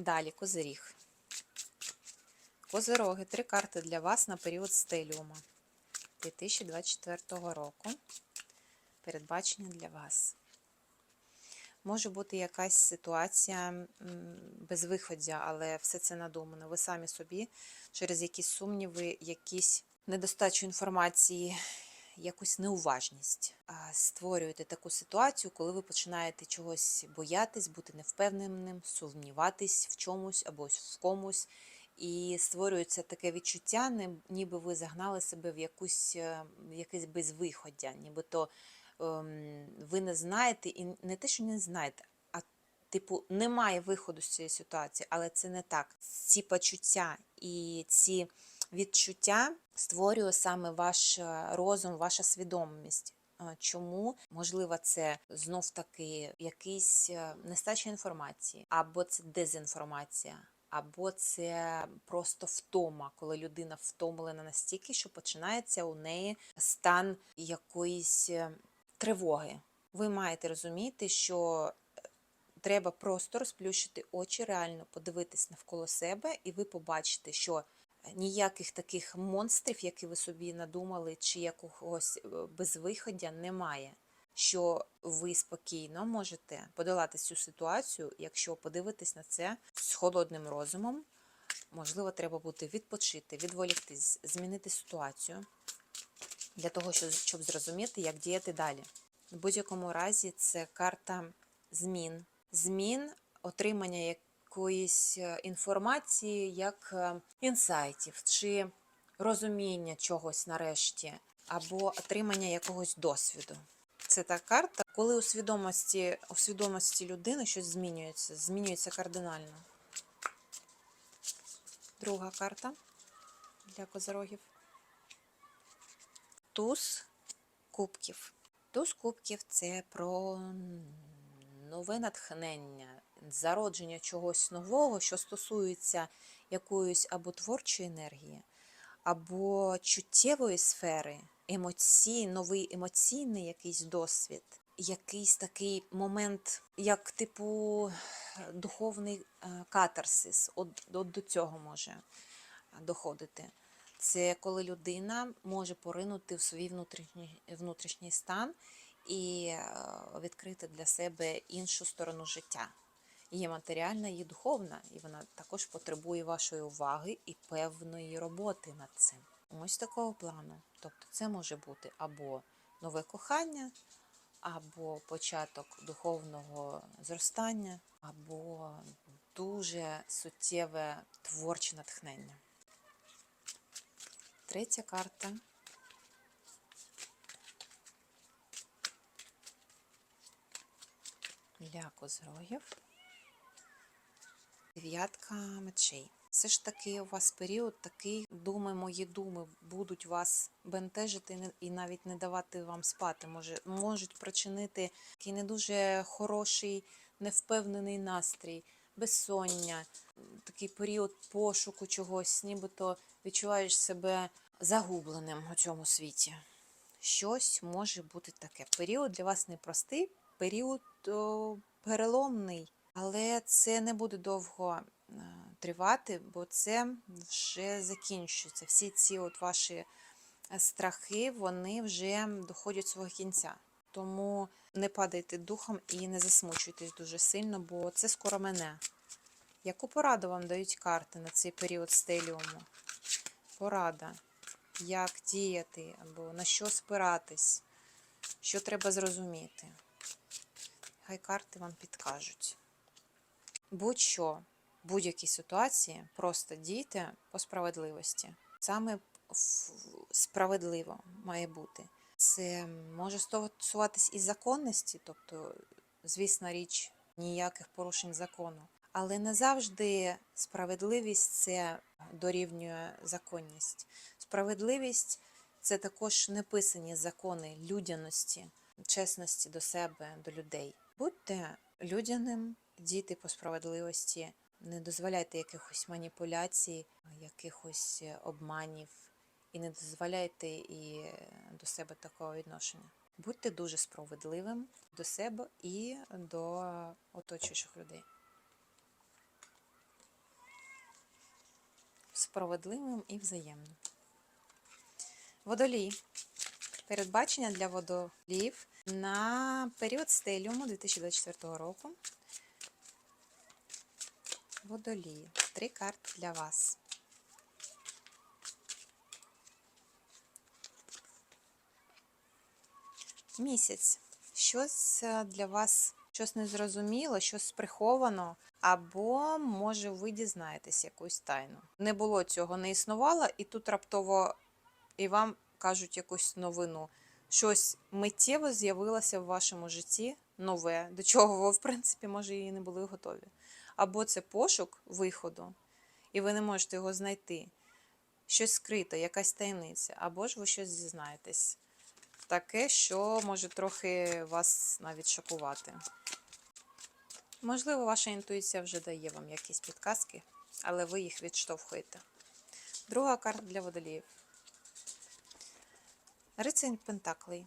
Далі козиріг. Козироги. Три карти для вас на період стеліума 2024 року. Передбачення для вас. Може бути якась ситуація м, безвиходя, але все це надумано. Ви самі собі через якісь сумніви, якісь недостачу інформації, якусь неуважність створюєте таку ситуацію, коли ви починаєте чогось боятись, бути невпевненим, сумніватись в чомусь або в комусь. І створюється таке відчуття, ніби ви загнали себе в, якусь, е, в якесь безвиходя, нібито ем, ви не знаєте, і не те, що не знаєте, а типу немає виходу з цієї ситуації, але це не так. Ці почуття і ці відчуття створює саме ваш е, розум, ваша свідомість. Е, Чому можливо це знов таки якийсь е, нестача інформації, або це дезінформація, або це просто втома, коли людина втомлена настільки, що починається у неї стан якоїсь тривоги. Ви маєте розуміти, що треба просто розплющити очі, реально подивитись навколо себе, і ви побачите, що ніяких таких монстрів, які ви собі надумали, чи якогось е, безвиходя немає. Що ви спокійно можете подолати цю ситуацію, якщо подивитись на це з холодним розумом. Можливо, треба буде відпочити, відволіктись, змінити ситуацію для того, щоб, зрозуміти, як діяти далі. В будь-якому разі це карта змін. Змін, отримання якоїсь е, інформації, як е, інсайтів чи розуміння чогось нарешті, або отримання якогось досвіду. Це та карта, коли у свідомості, у свідомості людини щось змінюється, змінюється кардинально. Друга карта для козорогів. Туз кубків. Туз кубків це про нове натхнення, зародження чогось нового, що стосується якоїсь або творчої енергії, або чуттєвої сфери, емоцій, новий емоційний якийсь досвід, якийсь такий момент, як типу духовний е, катарсис. От, от до цього може доходити. Це коли людина може поринути в свій внутрішній, внутрішній стан і е, відкрити для себе іншу сторону життя. Є матеріальна, є духовна, і вона також потребує вашої уваги і певної роботи над цим. Ось такого плану. Тобто це може бути або нове кохання, або початок духовного зростання, або дуже суттєве творче натхнення. Третя карта. Для козрогів. Дев'ятка мечей. Все ж таки у вас період такий, думи, мої думи будуть вас бентежити і навіть не давати вам спати. Може, можуть причинити такий не дуже хороший, невпевнений настрій, безсоння, такий період пошуку чогось, нібито відчуваєш себе загубленим у цьому світі. Щось може бути таке. Період для вас непростий, період о, переломний, але це не буде довго е, тривати, бо це вже закінчується. Всі ці от ваші е, страхи, вони вже доходять свого кінця. Тому не падайте духом і не засмучуйтесь дуже сильно, бо це скоро мене. Яку пораду вам дають карти на цей період стеліуму? Порада. Як діяти, або на що спиратись, що треба зрозуміти. Хай карти вам підкажуть. Будь-що, в будь-якій ситуації, просто дійте по справедливості. Саме справедливо має бути. Це може стосуватись і законності, тобто, звісна річ, ніяких порушень закону. Але не завжди справедливість це дорівнює законність. Справедливість це також неписані закони людяності, чесності до себе, до людей. Будьте людяним, дійте по справедливості, не дозволяйте якихось маніпуляцій, якихось обманів, і не дозволяйте і до себе такого відношення. Будьте дуже справедливим до себе і до оточуючих людей. справедливим і взаємним. Водолій. Передбачення для водоліїв на період стеліуму 2024 року. Водолії. Три карти для вас. Місяць. Щось для вас, щось незрозуміло, щось приховано, або, може, ви дізнаєтесь якусь тайну. Не було цього, не існувало, і тут раптово і вам кажуть якусь новину. Щось миттєво з'явилося в вашому житті нове, до чого ви, в принципі, може, і не були готові. Або це пошук виходу, і ви не можете його знайти. Щось скрито, якась таємниця, або ж ви щось дізнаєтесь. Таке, що може трохи вас навіть шокувати. Можливо, ваша інтуїція вже дає вам якісь підказки, але ви їх відштовхуєте. Друга карта для водоліїв. Рицень Пентаклей.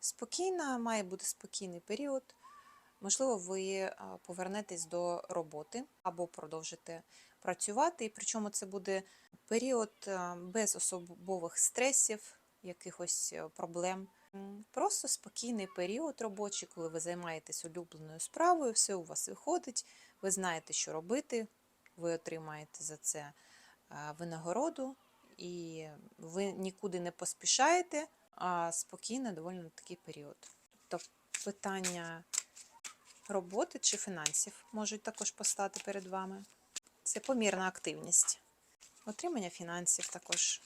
Спокійна, має бути спокійний період. Можливо, ви повернетесь до роботи або продовжите працювати. І причому це буде період без особових стресів, якихось е, проблем. Просто спокійний період робочий, коли ви займаєтесь улюбленою справою, все у вас виходить, ви знаєте, що робити, ви отримаєте за це винагороду, і ви нікуди не поспішаєте, а спокійно доволі такий період. Тобто питання роботи чи фінансів можуть також постати перед вами. Це помірна активність. Отримання фінансів також.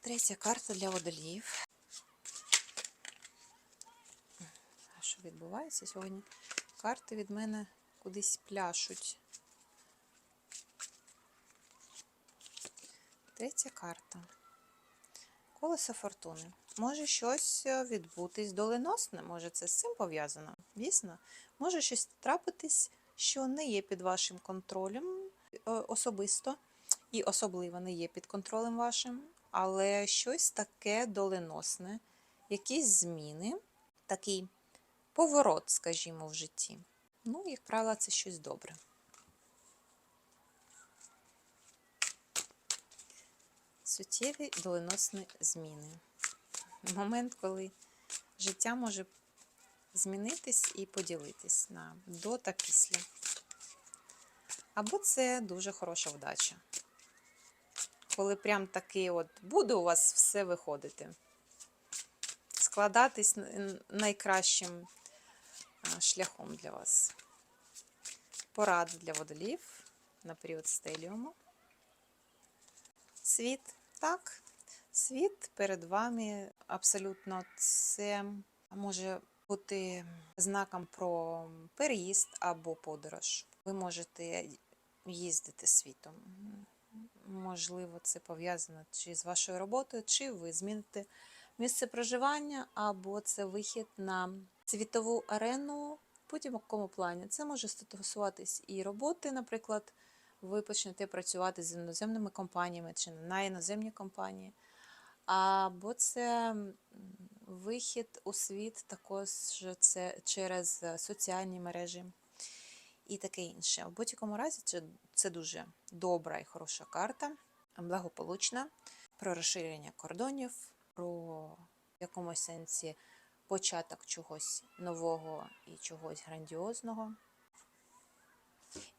Третя карта для водоліїв. А що відбувається сьогодні? Карти від мене кудись пляшуть. Третя карта. Колесо фортуни. Може щось е, відбутись доленосне, може це з цим пов'язано. Дійсно, може щось трапитись, що не є під вашим контролем е, особисто, і особливо не є під контролем вашим, але щось таке доленосне, якісь зміни, такий поворот, скажімо, в житті. Ну, як правило, це щось добре. Суттєві доленосні зміни. Момент, коли життя може змінитись і поділитись на до та після. Або це дуже хороша вдача. Коли прям таки от буде у вас все виходити. Складатись найкращим шляхом для вас. Поради для водолів на період стеліуму. Світ, так, світ перед вами абсолютно це може бути знаком про переїзд або подорож. Ви можете їздити світом. Можливо, це пов'язано чи з вашою роботою, чи ви зміните місце проживання, або це вихід на світову арену в будь-якому плані. Це може стосуватись і роботи, наприклад, ви почнете працювати з іноземними компаніями чи на іноземні компанії. Або це вихід у світ також це через е, соціальні мережі і таке інше. В будь-якому разі це, це дуже добра і хороша карта, благополучна, про розширення кордонів, про в якомусь сенсі початок чогось нового і чогось грандіозного.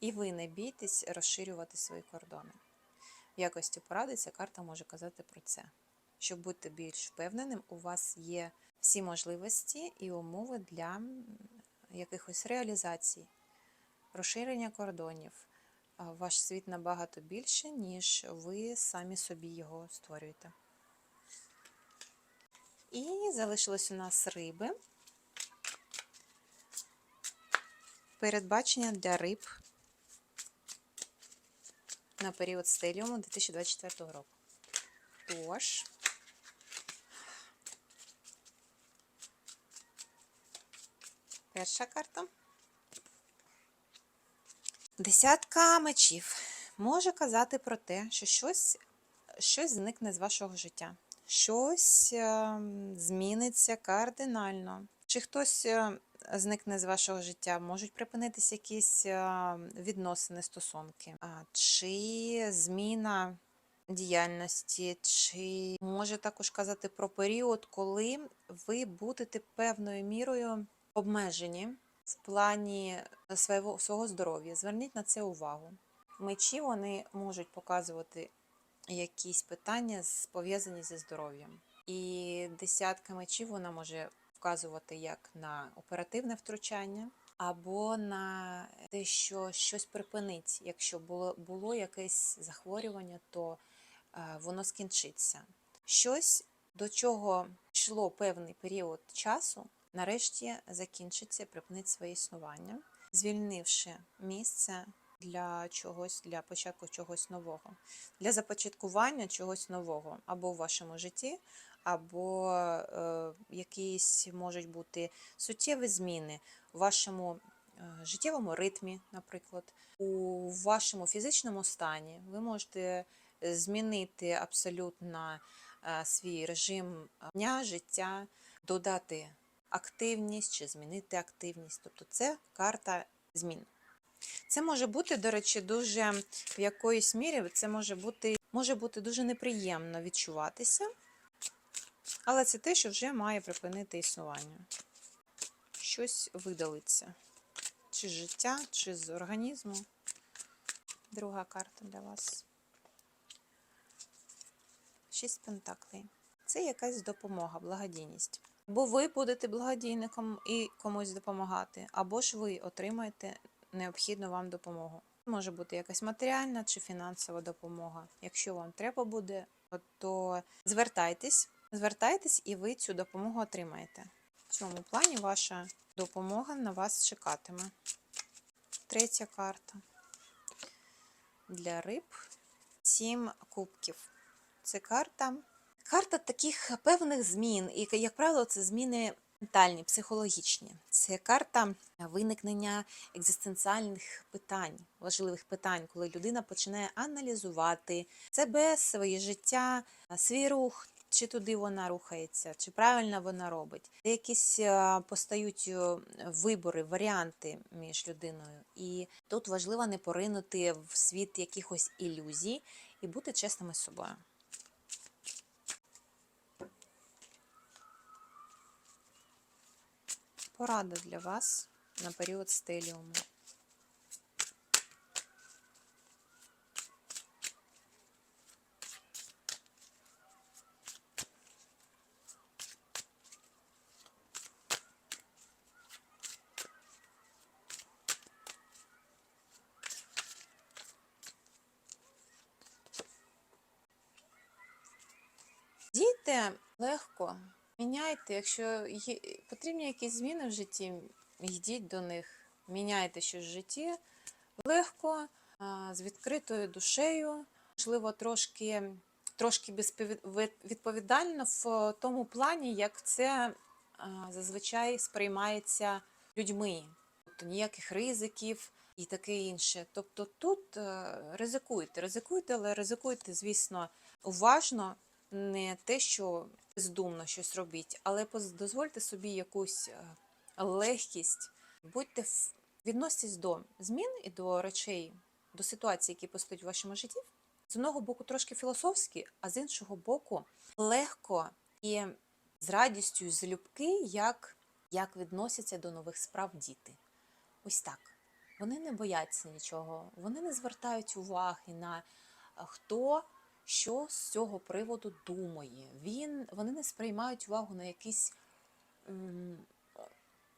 І ви не бійтесь розширювати свої кордони. В якості поради ця карта може казати про це. Щоб бути більш впевненим, у вас є всі можливості і умови для якихось реалізацій, розширення кордонів. Ваш світ набагато більше, ніж ви самі собі його створюєте. І залишилось у нас риби. Передбачення для риб на період стеліуму 2024 року. Тож, перша карта. Десятка мечів. Може казати про те, що щось, щось зникне з вашого життя, щось ем, зміниться кардинально. Чи хтось е, зникне з вашого життя, можуть припинитися якісь а, відносини, стосунки, чи зміна діяльності, чи може також казати про період, коли ви будете певною мірою обмежені в плані свого, свого здоров'я. Зверніть на це увагу. Мечі вони можуть показувати якісь питання пов'язані зі здоров'ям. І десятка мечів вона може вказувати як на оперативне втручання, або на те, що щось припинить. Якщо було, було якесь захворювання, то е, воно скінчиться. Щось, до чого йшло певний період часу, нарешті закінчиться, припинить своє існування, звільнивши місце для чогось, для початку чогось нового, для започаткування чогось нового або в вашому житті, або е, якісь можуть бути суттєві зміни в вашому е, життєвому ритмі, наприклад, у вашому фізичному стані. Ви можете змінити абсолютно е, свій режим е, дня, життя, додати активність чи змінити активність. Тобто це карта змін. Це може бути, до речі, дуже в якоїсь мірі це може бути, може бути дуже неприємно відчуватися, але це те, що вже має припинити існування. Щось видалиться. Чи з життя, чи з організму. Друга карта для вас. Шість пентаклей. Це якась допомога, благодійність. Або ви будете благодійником і комусь допомагати, або ж ви отримаєте необхідну вам допомогу. Може бути якась матеріальна чи фінансова допомога. Якщо вам треба буде, то звертайтесь, звертайтесь і ви цю допомогу отримаєте. В цьому плані ваша допомога на вас чекатиме. Третя карта. Для риб сім кубків. Це карта. Карта таких певних змін, і, як правило, це зміни ментальні, психологічні. Це карта виникнення екзистенціальних питань, важливих питань, коли людина починає аналізувати себе, своє життя, свій рух, чи туди вона рухається, чи правильно вона робить. Якісь е, постають е, вибори, варіанти між людиною. І тут важливо не поринути в світ якихось ілюзій і бути чесними з собою. Порада для вас на період стеліуму. Легко, міняйте, якщо є, потрібні якісь зміни в житті, йдіть до них, міняйте щось в житті легко, з відкритою душею, можливо, трошки, трошки відповідально в тому плані, як це зазвичай сприймається людьми. Тобто ніяких ризиків і таке інше. Тобто тут е, ризикуйте, ризикуйте, але ризикуйте, звісно, уважно, не те, що бездумно щось робіть, але дозвольте собі якусь е, легкість, будьте відноситесь до змін і до речей, до ситуацій, які постають в вашому житті. З одного боку трошки філософськи, а з іншого боку, легко і з радістю, залюбки, як, як відносяться до нових справ діти. Ось так. Вони не бояться нічого, вони не звертають уваги на хто що з цього приводу думає. Він, вони не сприймають увагу на якісь м,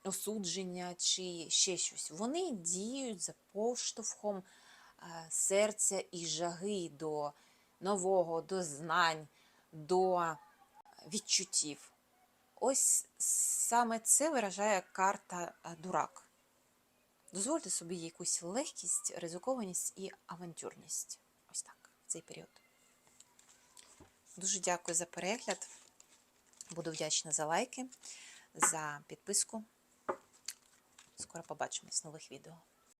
осудження чи ще щось. Вони діють за поштовхом е, серця і жаги до нового, до знань, до відчуттів. Ось саме це виражає карта е, дурак. Дозвольте собі якусь легкість, ризикованість і авантюрність. Ось так, в цей період. Дуже дякую за перегляд. Буду вдячна за лайки, за підписку. Скоро побачимось в нових відео.